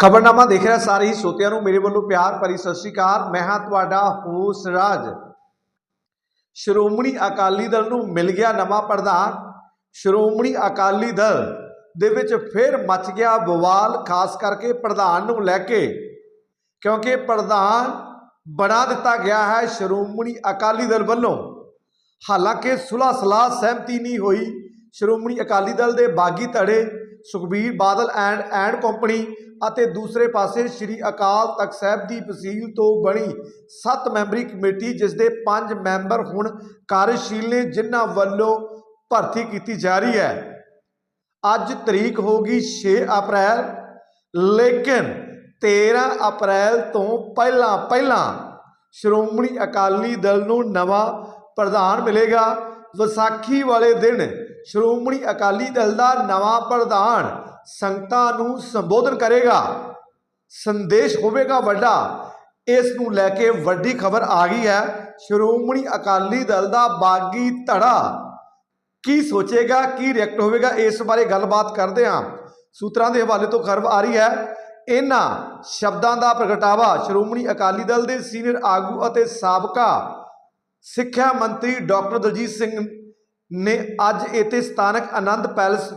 ਖਬਰਨਾਮਾ ਦੇਖ ਰਿਹਾ ਸਾਰੇ ਹੀ ਸੋਤਿਆਂ ਨੂੰ, ਮੇਰੇ ਵੱਲੋਂ ਪਿਆਰ ਭਰੀ ਸਤਿ ਸ਼੍ਰੀ ਅਕਾਲ। ਮੈਂ ਹਾਂ ਤੁਹਾਡਾ ਹੋਸ ਰਾਜ। ਸ਼੍ਰੋਮਣੀ ਅਕਾਲੀ ਦਲ ਨੂੰ ਮਿਲ ਗਿਆ ਨਵਾਂ ਪ੍ਰਧਾਨ। ਸ਼੍ਰੋਮਣੀ ਅਕਾਲੀ ਦਲ ਦੇ ਵਿੱਚ ਫਿਰ ਮਚ ਗਿਆ ਬਵਾਲ, ਖਾਸ ਕਰਕੇ ਪ੍ਰਧਾਨ ਨੂੰ ਲੈ ਕੇ। ਕਿਉਂਕਿ ਪ੍ਰਧਾਨ ਬਣਾ ਦਿੱਤਾ ਗਿਆ ਹੈ ਸ਼੍ਰੋਮਣੀ ਅਕਾਲੀ ਦਲ ਵੱਲੋਂ। ਹਾਲਾਂਕਿ ਸੁਲ੍ਹਾ ਸਲਾਹ ਸਹਿਮਤੀ ਨਹੀਂ ਹੋਈ। ਸ਼੍ਰੋਮਣੀ ਅਕਾਲੀ ਦਲ ਦੇ ਬਾਗੀ ਧੜੇ Sukhbir Badal and and company ਅਤੇ ਦੂਸਰੇ ਪਾਸੇ ਸ੍ਰੀ ਅਕਾਲ ਤਖਤ ਸਾਹਿਬ ਦੀ ਵਸੀਲ ਤੋਂ ਬਣੀ 7 ਮੈਂਬਰੀ ਕਮੇਟੀ ਜਿਸ ਦੇ 5 ਮੈਂਬਰ ਹੁਣ ਕਾਰਜਸ਼ੀਲ ਨੇ, ਜਿਨ੍ਹਾਂ ਵੱਲੋਂ ਭਰਤੀ ਕੀਤੀ ਜਾ ਰਹੀ ਹੈ। ਅੱਜ ਤਰੀਕ ਹੋਗੀ 6 ਅਪ੍ਰੈਲ, ਲੇਕਿਨ 13 ਅਪ੍ਰੈਲ ਤੋਂ ਪਹਿਲਾਂ ਪਹਿਲਾਂ ਸ਼੍ਰੋਮਣੀ ਅਕਾਲੀ ਦਲ ਨੂੰ ਨਵਾਂ ਪ੍ਰਧਾਨ ਮਿਲੇਗਾ। ਵਿਸਾਖੀ ਵਾਲੇ ਦਿਨ ਸ਼੍ਰੋਮਣੀ ਅਕਾਲੀ ਦਲ ਦਾ ਨਵਾਂ ਪ੍ਰਧਾਨ ਸੰਗਤਾਂ ਨੂੰ ਸੰਬੋਧਨ ਕਰੇਗਾ। ਸੰਦੇਸ਼ ਹੋਵੇਗਾ ਵੱਡਾ। ਇਸ ਨੂੰ ਲੈ ਕੇ ਵੱਡੀ ਖਬਰ ਆ ਗਈ ਹੈ। ਸ਼੍ਰੋਮਣੀ ਅਕਾਲੀ ਦਲ ਦਾ ਬਾਗੀ ਧੜਾ। ਕੀ ਸੋਚੇਗਾ, ਕੀ ਰਿਐਕਟ ਹੋਵੇਗਾ, ਇਸ ਬਾਰੇ ਗੱਲਬਾਤ ਕਰਦੇ ਹਾਂ। ਸੂਤਰਾਂ ਦੇ ਹਵਾਲੇ ਤੋਂ ਖਬਰ ਆ ਰਹੀ ਹੈ। ਇਹਨਾਂ ਸ਼ਬਦਾਂ ਦਾ ਪ੍ਰਗਟਾਵਾ ਸ਼੍ਰੋਮਣੀ ਅਕਾਲੀ ਦਲ ਦੇ ਸੀਨੀਅਰ ਆਗੂ ਅਤੇ ਸਾਬਕਾ ਸਿੱਖਿਆ ਮੰਤਰੀ ਡਾਕਟਰ ਦਲਜੀਤ ਸਿੰਘ ਨੇ ਅੱਜ ਇੱਥੇ ਸਥਾਨਕ ਆਨੰਦ ਪੈਲਸ,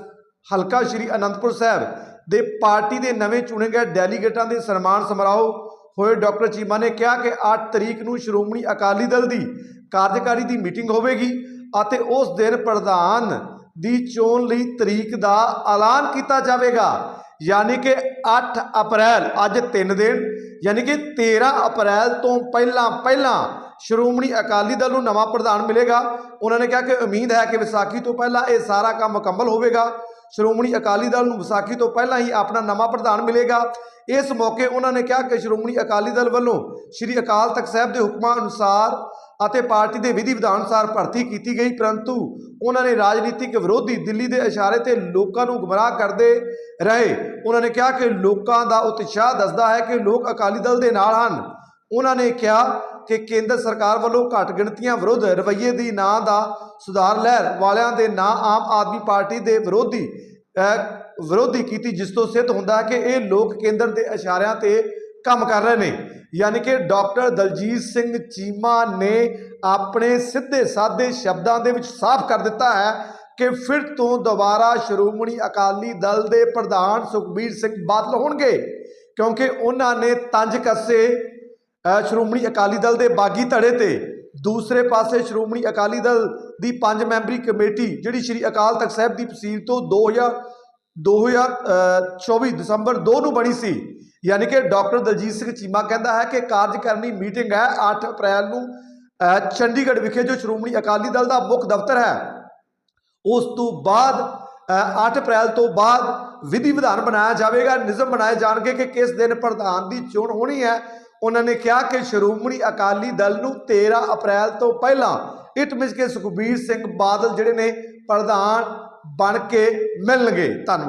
ਹਲਕਾ ਸ਼੍ਰੀ ਅਨੰਦਪੁਰ ਸਾਹਿਬ ਦੇ ਪਾਰਟੀ ਦੇ ਨਵੇਂ ਚੁਣੇ ਗਏ ਡੈਲੀਗੇਟਾਂ ਦੇ ਸਨਮਾਨ ਸਮਾਰੋਹ ਹੋਏ ਡਾਕਟਰ ਚੀਮਾ ਨੇ ਕਿਹਾ ਕਿ 8 ਤਰੀਕ ਨੂੰ ਸ਼੍ਰੋਮਣੀ ਅਕਾਲੀ ਦਲ ਦੀ ਕਾਰਜਕਾਰੀ ਦੀ ਮੀਟਿੰਗ ਹੋਵੇਗੀ ਅਤੇ ਉਸ ਦਿਨ ਪ੍ਰਧਾਨ ਦੀ ਚੋਣ ਲਈ ਤਰੀਕ ਦਾ ਐਲਾਨ ਕੀਤਾ ਜਾਵੇਗਾ। ਯਾਨੀ ਕਿ 8 ਅਪ੍ਰੈਲ, ਅੱਜ 3 ਦਿਨ, ਯਾਨੀ ਕਿ 13 ਅਪ੍ਰੈਲ ਤੋਂ ਪਹਿਲਾਂ ਪਹਿਲਾਂ ਸ਼੍ਰੋਮਣੀ ਅਕਾਲੀ ਦਲ ਨੂੰ ਨਵਾਂ ਪ੍ਰਧਾਨ ਮਿਲੇਗਾ। ਉਹਨਾਂ ਨੇ ਕਿਹਾ ਕਿ ਉਮੀਦ ਹੈ ਕਿ ਵਿਸਾਖੀ ਤੋਂ ਪਹਿਲਾਂ ਇਹ ਸਾਰਾ ਕੰਮ ਮੁਕੰਮਲ ਹੋਵੇਗਾ। ਸ਼੍ਰੋਮਣੀ ਅਕਾਲੀ ਦਲ ਨੂੰ ਵਿਸਾਖੀ ਤੋਂ ਪਹਿਲਾਂ ਹੀ ਆਪਣਾ ਨਵਾਂ ਪ੍ਰਧਾਨ ਮਿਲੇਗਾ। ਇਸ ਮੌਕੇ ਉਹਨਾਂ ਨੇ ਕਿਹਾ ਕਿ ਸ਼੍ਰੋਮਣੀ ਅਕਾਲੀ ਦਲ ਵੱਲੋਂ ਸ੍ਰੀ ਅਕਾਲ ਤਖਤ ਸਾਹਿਬ ਦੇ ਹੁਕਮਾਂ ਅਨੁਸਾਰ ਅਤੇ ਪਾਰਟੀ ਦੇ ਵਿਧੀ ਵਿਧਾਨ ਅਨੁਸਾਰ ਭਰਤੀ ਕੀਤੀ ਗਈ। ਪਰੰਤੂ ਉਹਨਾਂ ਨੇ ਰਾਜਨੀਤਿਕ ਵਿਰੋਧੀ ਦਿੱਲੀ ਦੇ ਇਸ਼ਾਰੇ ਤੇ ਲੋਕਾਂ ਨੂੰ ਗੁੰਮਰਾਹ ਕਰਦੇ ਰਹੇ। ਉਹਨਾਂ ਨੇ ਕਿਹਾ ਕਿ ਲੋਕਾਂ ਦਾ ਉਤਸ਼ਾਹ ਦੱਸਦਾ ਹੈ ਕਿ ਲੋਕ ਅਕਾਲੀ ਦਲ ਦੇ ਨਾਲ ਹਨ। ਉਹਨਾਂ ਨੇ ਕਿਹਾ ਕਿ ਕੇਂਦਰ ਸਰਕਾਰ ਵੱਲੋਂ ਘੱਟ ਗਿਣਤੀਆਂ ਵਿਰੁੱਧ ਰਵੱਈਏ ਦੀ ਨਾਂ ਦਾ ਸੁਧਾਰ ਲਹਿਰ ਵਾਲਿਆਂ ਦੇ ਨਾਂ ਆਮ ਆਦਮੀ ਪਾਰਟੀ ਦੇ ਵਿਰੋਧੀ ਵਿਰੋਧੀ ਕੀਤੀ, ਜਿਸ ਤੋਂ ਸਿੱਧ ਹੁੰਦਾ ਹੈ ਕਿ ਇਹ ਲੋਕ ਕੇਂਦਰ ਦੇ ਇਸ਼ਾਰਿਆਂ ਤੇ ਕੰਮ ਕਰ ਰਹੇ ਨੇ। ਯਾਨੀ ਕਿ ਡਾਕਟਰ ਦਲਜੀਤ ਸਿੰਘ ਚੀਮਾ ਨੇ ਆਪਣੇ ਸਿੱਧੇ ਸਾਦੇ ਸ਼ਬਦਾਂ ਦੇ ਵਿੱਚ ਸਾਫ਼ ਕਰ ਦਿੱਤਾ ਹੈ ਕਿ ਫਿਰ ਤੋਂ ਦੁਬਾਰਾ ਸ਼੍ਰੋਮਣੀ ਅਕਾਲੀ ਦਲ ਦੇ ਪ੍ਰਧਾਨ ਸੁਖਬੀਰ ਸਿੰਘ ਬਾਦਲ ਹੋਣਗੇ, ਕਿਉਂਕਿ ਉਹਨਾਂ ਨੇ ਤੰਜ ਕੱਸੇ ਸ਼੍ਰੋਮਣੀ ਅਕਾਲੀ ਦਲ ਦੇ ਬਾਗੀ ਧੜੇ ਤੇ ਦੂਸਰੇ ਪਾਸੇ ਸ਼੍ਰੋਮਣੀ ਅਕਾਲੀ ਦਲ ਦੀ ਪੰਜ ਮੈਂਬਰੀ ਕਮੇਟੀ ਜਿਹੜੀ ਸ੍ਰੀ ਅਕਾਲ ਤਖਤ ਸਾਹਿਬ ਦੀ ਤਸਦੀਕ ਤੋਂ 2000 2024 ਦਸੰਬਰ 2 ਨੂੰ ਬਣੀ ਸੀ। ਯਾਨੀ ਕਿ ਡਾਕਟਰ ਦਲਜੀਤ ਸਿੰਘ ਚੀਮਾ ਕਹਿੰਦਾ ਹੈ ਕਿ ਕਾਰਜਕਾਰਨੀ ਮੀਟਿੰਗ ਹੈ 8 ਅਪ੍ਰੈਲ ਨੂੰ ਚੰਡੀਗੜ੍ਹ ਵਿਖੇ ਜੋ ਸ਼੍ਰੋਮਣੀ ਅਕਾਲੀ ਦਲ ਦਾ ਮੁੱਖ ਦਫ਼ਤਰ ਹੈ। ਉਸ ਤੋਂ ਬਾਅਦ ਅ, 8 ਅਪ੍ਰੈਲ ਤੋਂ ਬਾਅਦ ਵਿਧੀ ਵਿਧਾਨ ਬਣਾਇਆ ਜਾਵੇਗਾ। ਨਿਯਮ ਬਣਾਏ ਜਾਣਗੇ ਕਿ ਕਿਸ ਦਿਨ ਪ੍ਰਧਾਨ ਦੀ ਚੋਣ ਹੋਣੀ ਹੈ। ਉਹਨਾਂ ਨੇ ਕਿਹਾ ਕਿ ਸ਼੍ਰੋਮਣੀ ਅਕਾਲੀ ਦਲ ਨੂੰ 13 ਅਪ੍ਰੈਲ ਤੋਂ ਪਹਿਲਾਂ ਇਟ ਮਿਸ ਕੇ ਸੁਖਬੀਰ ਸਿੰਘ ਬਾਦਲ ਜਿਹੜੇ ਨੇ ਪ੍ਰਧਾਨ ਬਣ ਕੇ ਮਿਲਣਗੇ। ਧੰਨਵਾਦ।